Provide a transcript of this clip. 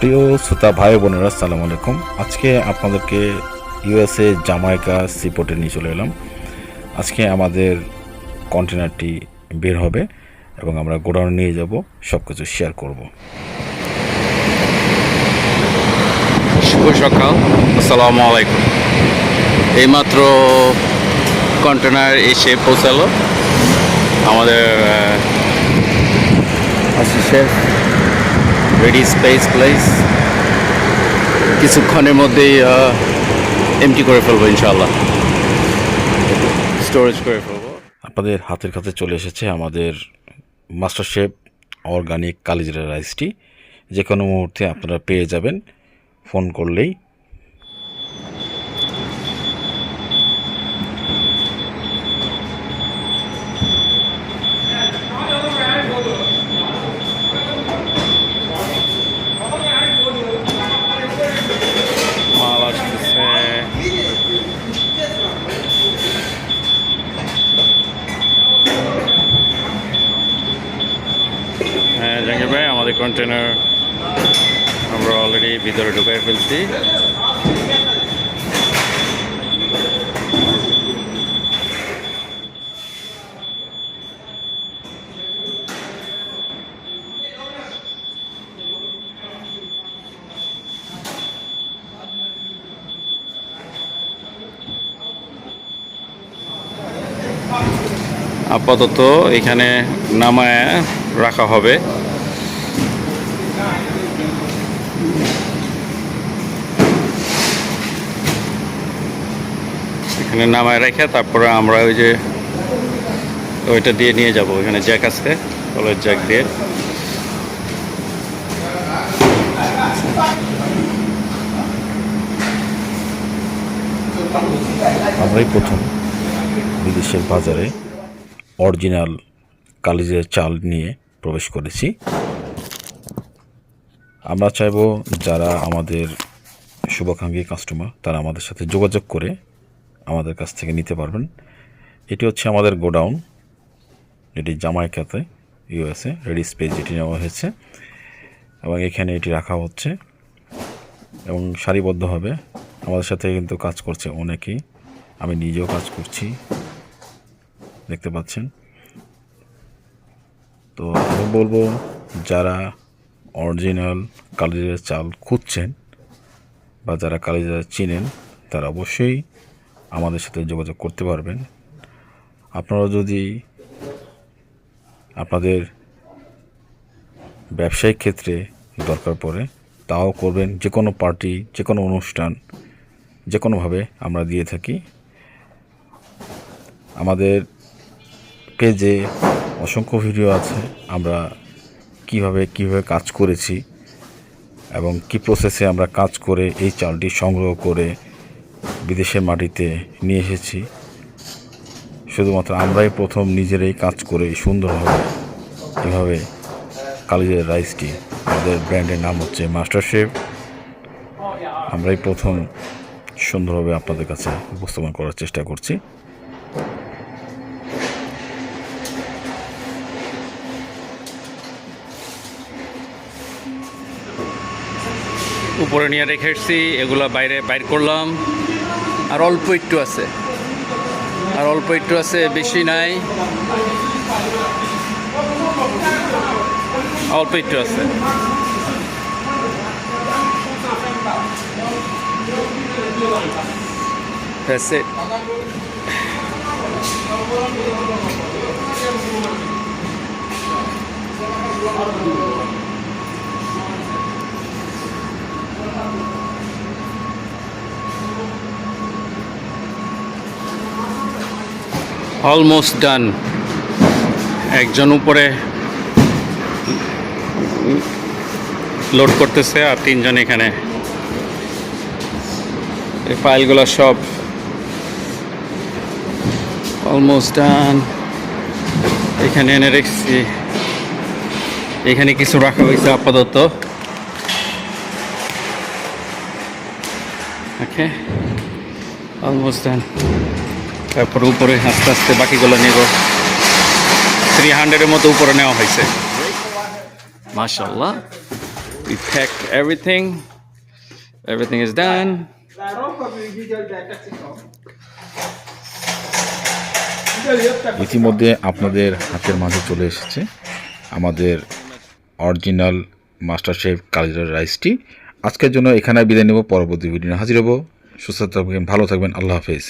প্রিয় শ্রোতা ভাই বোনেরা সালাম আলাইকুম। আজকে আপনাদেরকে ইউএসএ জামাইকা সিপোর্টে নিয়ে চলে এলাম। আজকে আমাদের কন্টেনারটি বের হবে এবং আমরা গোডাউনে নিয়ে যাব সব কিছু শেয়ার করব। শুভ সকাল। আসসালামু আলাইকুম। এইমাত্র কন্টেনার এসে পৌঁছালো। আমাদের আশিসের রেডি স্পেস প্লেস কিছুক্ষণের মধ্যেই এমটি করে ফেলব ইনশাল্লাহ স্টোরেজ করে ফেলব। আপনাদের হাতের কাছে চলে এসেছে আমাদের মাস্টার শেফ অর্গানিক কালিজিরা রাইসটি যে কোনো মুহূর্তে আপনারা পেয়ে যাবেন ফোন করলেই কন্টেনার আমরা অলরেডি ভিতরে ঢুকে ফেলছি। আপাতত এখানে নামায় রাখা হবে। এখানে নামায় রেখে তারপরে আমরা ওই যে ওইটা দিয়ে নিয়ে যাব ওইখানে জ্যাক আছে, কলের জ্যাক দিয়ে। আমরাই প্রথম বিদেশের বাজারে অরিজিনাল কালিজের চাল নিয়ে প্রবেশ করেছি। আমরা চাইব যারা আমাদের শুভাকাঙ্ক্ষী কাস্টমার তারা আমাদের সাথে যোগাযোগ করে আমাদের কাছ থেকে নিতে পারবেন। এটি হচ্ছে আমাদের গোডাউন। এটি জামাইকাতে, ইউএসএ, রেডি স্পেস যেটি নেওয়া হয়েছে। এবং এখানে এটি রাখা হচ্ছে। এবং সারিবদ্ধভাবে আমাদের সাথে কিন্তু কাজ করছে অনেকেই। আমি নিজেও কাজ করছি। দেখতে পাচ্ছেন। তো আমি বলব, যারা অরিজিনাল কালিজার চাল খুঁজছেন বা যারা কালিজার চিনেন, তারা অবশ্যই আমাদের সাথে যোগাযোগ করতে পারবেন। আপনারা যদি আপনাদের ব্যবসায়িক ক্ষেত্রে দরকার পড়ে, তাও করবেন। যে কোনো পার্টি, যে কোনো অনুষ্ঠান, যে কোনোভাবে আমরা দিয়ে থাকি। আমাদের পেজে অসংখ্য ভিডিও আছে। আমরা কীভাবে কীভাবে কাজ করেছি এবং কি প্রসেসে আমরা কাজ করে এই চালটি সংগ্রহ করে বিদেশের মাটিতে নিয়ে এসেছি। শুধুমাত্র আমরাই প্রথম নিজেরাই কাজ করে সুন্দরভাবে এভাবে কালিজের রাইসটি আমাদের ব্র্যান্ডের নাম হচ্ছে মাস্টার শেফ। আমরাই প্রথম সুন্দরভাবে আপনাদের কাছে উপস্থাপন করার চেষ্টা করছি। উপরে নিয়ে রেখে এসছি, এগুলা বাইরে বাইর করলাম। আর অল্প একটু আছে। আর অল্প একটু আছে, বেশি নাই। অল্প একটু আছে। That's it. অলমোস্ট ডান একজন উপরে লোড করতেছে আর তিনজন এখানে। এই ফাইলগুলো সব অলমোস্ট ডান এখানে এনে রেখেছি। এখানে কিছু রাখা হয়েছে আপাতত। ওকে অলমোস্ট ডান তারপর উপরে আস্তে আস্তে বাকিগুলো নেব। থ্রি হান্ড্রেডের মতো উপরে নেওয়া হয়েছে। মাশাল্লাহ We packed everything. Everything is. ইতিমধ্যে আপনাদের হাতের মাঝে চলে এসেছে আমাদের অরিজিনাল মাস্টার শেফ কালিজার রাইসটি। আজকের জন্য এখানে বিদায় নেব, পরবর্তী ভিডিও হাজির হব। সুস্থ থাকবেন, ভালো থাকবেন, আল্লাহ হাফেজ।